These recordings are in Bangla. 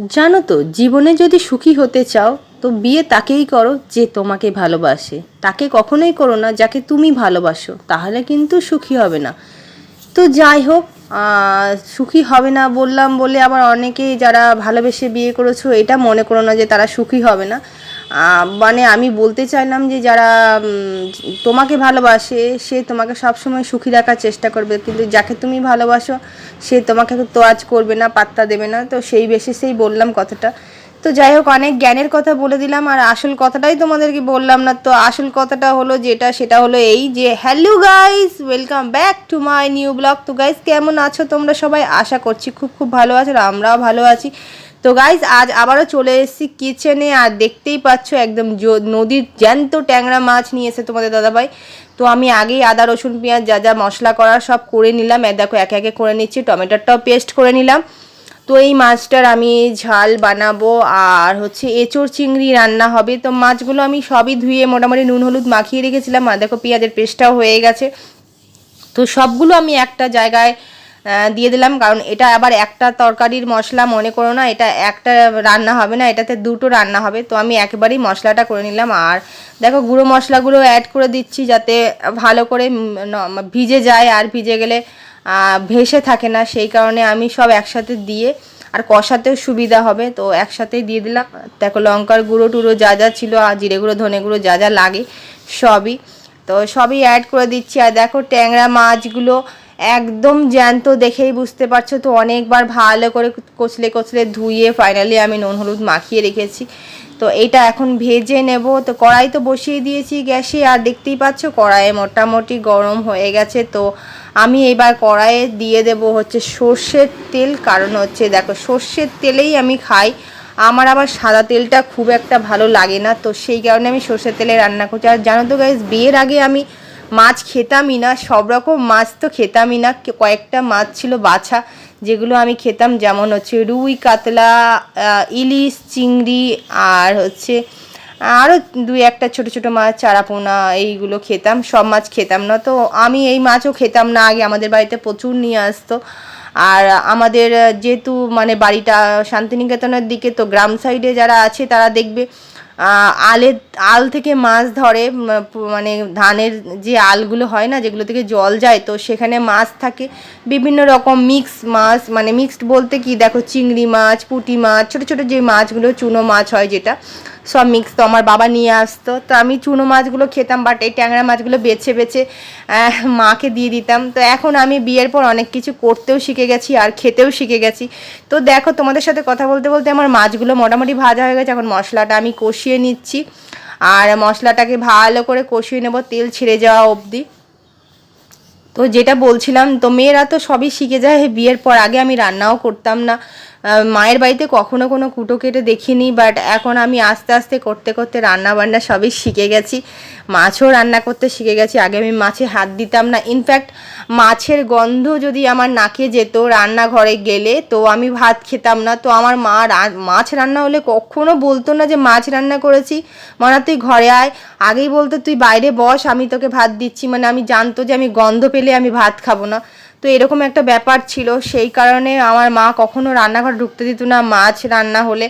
জানো তো, জীবনে যদি সুখী হতে চাও, তো বিয়ে তাকেই করো যে তোমাকে ভালোবাসে। তাকে কখনোই করো না যাকে তুমি ভালোবাসো, তাহলে কিন্তু সুখী হবে না। তো যাই হোক সুখী হবে না বললাম বলে আবার অনেকেই যারা ভালোবেসে বিয়ে করেছ, এটা মনে করো না যে তারা সুখী হবে না। মানে আমি বলতে চাইলাম যে যারা তোমাকে ভালোবাসে, সে তোমাকে সবসময় সুখী রাখার চেষ্টা করবে। কিন্তু যাকে তুমি ভালোবাসো, সে তোমাকে তো আজ করবে না, পাত্তা দেবে না। তো সেই বেসিসেই বললাম কথাটা। তো যাই হোক, অনেক জ্ঞানের কথা বলে দিলাম। আর আসল কথাটাই তোমাদেরকে বললাম না। তো আসল কথাটা হলো যেটা, সেটা হলো এই যে hello guys welcome back to my new blog তো গাইস কেমন আছো তোমরা সবাই? আশা করছি খুব খুব ভালো আছো, আর আমরাও ভালো আছি। তো গাইস আজ আবারও চলে এসেছি কিচেনে আর দেখতেই পাচ্ছ একদম নদীর জ্যান্ত ট্যাংরা মাছ নিয়ে এসে তোমাদের দাদাভাই। তো আমি আগেই আদা, রসুন, পেঁয়াজ, যা যা মশলা করার সব করে নিলাম। দেখো, একে একে করে নিচ্ছি, টমেটোটাও পেস্ট করে নিলাম। তো এই মাছটার আমি ঝাল বানাবো, আর হচ্ছে এঁচোড় চিংড়ি রান্না হবে। তো মাছগুলো আমি সবই ধুয়ে মোটামুটি নুন, হলুদ মাখিয়ে রেখেছিলাম, আর দেখো পেঁয়াজের পেস্টটাও হয়ে গেছে। তো সবগুলো আমি একটা জায়গায় দিয়ে দিলাম। কারণ এটা আবার একটা তরকারির মশলা, মনে করো না, এটা একটা রান্না হবে না, এটাতে দুটো রান্না হবে। তো আমি একেবারেই মশলাটা করে নিলাম। আর দেখো, গুঁড়ো মশলাগুলো অ্যাড করে দিচ্ছি যাতে ভালো করে ভিজে যায় আর ভিজে গেলে ভেসে থাকে না। সেই কারণে আমি সব একসাথে দিয়ে, আর কষাতেও সুবিধা হবে। তো একসাথেই দিয়ে দিলাম। দেখো, লঙ্কার গুঁড়ো টুড়ো যা যা ছিল, আর জিরে গুঁড়ো, ধনে গুঁড়ো যা যা লাগে, সবই। তো সবই অ্যাড করে দিচ্ছি। আর দেখো, ট্যাংরা মাছগুলো একদম জ্যান্ত দেখেই বুঝতে পারছ তো, অনেকবার ভালো করে কচলে কচলে ধুয়ে ফাইনালি আমি নুন হলুদ মাখিয়ে রেখেছি। তো এটা এখন ভেজে নেব। তো কড়াই তো বসিয়ে দিয়েছি গ্যাসে, আর দেখতেই পাচ্ছ কড়াইয়ে মোটামুটি গরম হয়ে গেছে। তো আমি এবার কড়াইয়ে দিয়ে দেব হচ্ছে সর্ষের তেল, কারণ হচ্ছে দেখো সর্ষের তেলেই আমি খাই। আমার আবার সাদা তেলটা খুব একটা ভালো লাগে না, তো সেই কারণে আমি সর্ষের তেলে রান্না করছি। আর জানো তো গাইজ বিয়ের আগে আমি মাছ খেতামই না, সব রকম মাছ তো খেতামই না। কয়েকটা মাছ ছিল বাছা, যেগুলো আমি খেতাম, যেমন হচ্ছে রুই, কাতলা ইলিশ, চিংড়ি, আর হচ্ছে আরও দুই একটা ছোট ছোট মাছ, চারাপোনা, এইগুলো খেতাম, সব মাছ খেতাম না। তো আমি এই মাছও খেতাম না, আগে আমাদের বাড়িতে প্রচুর নিয়ে আসতো। আর আমাদের যেহেতু মানে বাড়িটা শান্তিনিকেতনের দিকে, তো গ্রাম সাইডে যারা আছে, তারা দেখবে আলের আল থেকে মাছ ধরে মানে ধানের যে আলগুলো হয় না, যেগুলো থেকে জল যায়, তো সেখানে মাছ থাকে। বিভিন্ন রকম মিক্স মাছ মানে মিক্সড বলতে কি? দেখো চিংড়ি মাছ, পুঁটি মাছ, ছোটো ছোটো যে মাছগুলো, চুনো মাছ হয় যেটা সব মিক্স তো আমার বাবা নিয়ে আসতো। তো আমি চুনো মাছগুলো খেতাম বাট এই ট্যাংরা মাছগুলো বেছে বেছে মাকে দিয়ে দিতাম। তো এখন আমি বিয়ের পর অনেক কিছু করতেও শিখে গেছি আর খেতেও শিখে গেছি। তো দেখো, তোমাদের সাথে কথা বলতে বলতে আমার মাছগুলো মোটামুটি ভাজা হয়ে গেছে। এখন মশলাটা আমি কষিয়ে নিচ্ছি। আর মশলাটাকে ভালো করে কষিয়ে নেব তেল ছেড়ে যাওয়া অবধি। তো যেটা বলছিলাম, তো মেয়েরা তো সবই শিখে যায় বিয়ের পর। আগে আমি রান্নাও করতাম না। মায়ের বাড়িতে কখনো কোনো কুটো কেটে দেখিনি বাট এখন আমি আস্তে আস্তে করতে করতে রান্না বান্না সবই শিখে গেছি। মাছও রান্না করতে শিখে গেছি, আগে আমি মাছে হাত দিতাম না। ইনফ্যাক্ট মাছের গন্ধ যদি আমার নাকে যেত রান্নাঘরে গেলে, তো আমি ভাত খেতাম না। তো আমার মা মাছ রান্না হলে কখনো বলতো না যে মাছ রান্না করেছি। মানা তুই ঘরে আয়। আগেই বলতো, তুই বাইরে বস, আমি তোকে ভাত দিচ্ছি। মানে আমি জানতো যে আমি গন্ধ পেলে আমি ভাত খাব না। তো এরকম একটা ব্যাপার ছিল। সেই কারণে আমার মা কখনো রান্নাঘর ঢুকতে দিত না, মাছ রান্না হলে।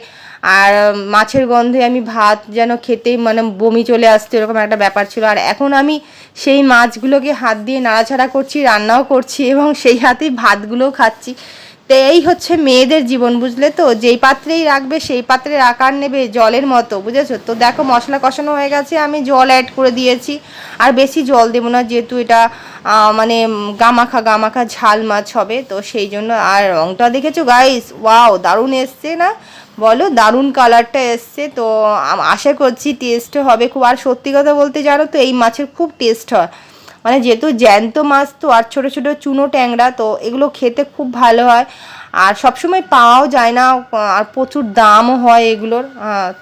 আর মাছের গন্ধে আমি ভাত যেন খেতেই মানে বমি চলে আসতো, এরকম একটা ব্যাপার ছিল। আর এখন আমি সেই মাছগুলোকে হাত দিয়ে নাড়াছাড়া করছি, রান্নাও করছি এবং সেই হাতেই ভাতগুলোও খাচ্ছি। তো এই হচ্ছে মেয়েদের জীবন, বুঝলে তো? যেই পাত্রেই রাখবে, সেই পাত্রের আকার নেবে জলের মতো, বুঝেছ? তো দেখো মশলা কষানো হয়ে গেছে, আমি জল অ্যাড করে দিয়েছি। আর বেশি জল দেবো না, যেহেতু এটা মানে গামাখা গামাখা ঝাল মাছ হবে, তো সেই জন্য। আর রংটা দেখেছ গাইস ওয়াও দারুণ এসছে না? বলো, দারুণ কালারটা এসছে, তো আশা করছি টেস্ট হবে খুব। আর সত্যি কথা বলতে জানো তো, এই মাছের খুব টেস্ট হয়। মানে যেহেতু জ্যান্ত মাছ তো, আর ছোটো ছোটো চুনো ট্যাংরা তো, এগুলো খেতে খুব ভালো হয়। আর সবসময় পাওয়াও যায় না আর প্রচুর দামও হয় এগুলোর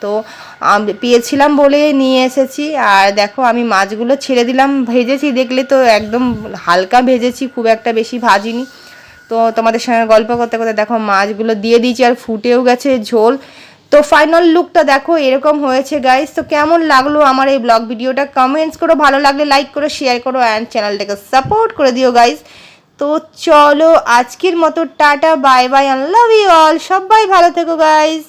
তো পেয়েছিলাম বলে নিয়ে এসেছি। আর দেখো, আমি মাছগুলো ছেড়ে দিলাম, ভেজেছি, দেখলে তো একদম হালকা ভেজেছি, খুব একটা বেশি ভাজিনি। তো তোমাদের সঙ্গে গল্প করতে করতে দেখো, মাছগুলো দিয়ে দিয়েছি, আর ফুটেও গেছে ঝোল। তো ফাইনাল লুকটা দেখো, এরকম হয়েছে গাইস তো কেমন লাগল আমার এই ব্লগ ভিডিওটা কমেন্টস করো, ভালো লাগলে লাইক করো শেয়ার করো অ্যান্ড চ্যানেলটাকে সাপোর্ট করে দিও গাইস তো চলো, আজকের মতো tata bye bye I love you all সবাই ভালো থেকো গাইজ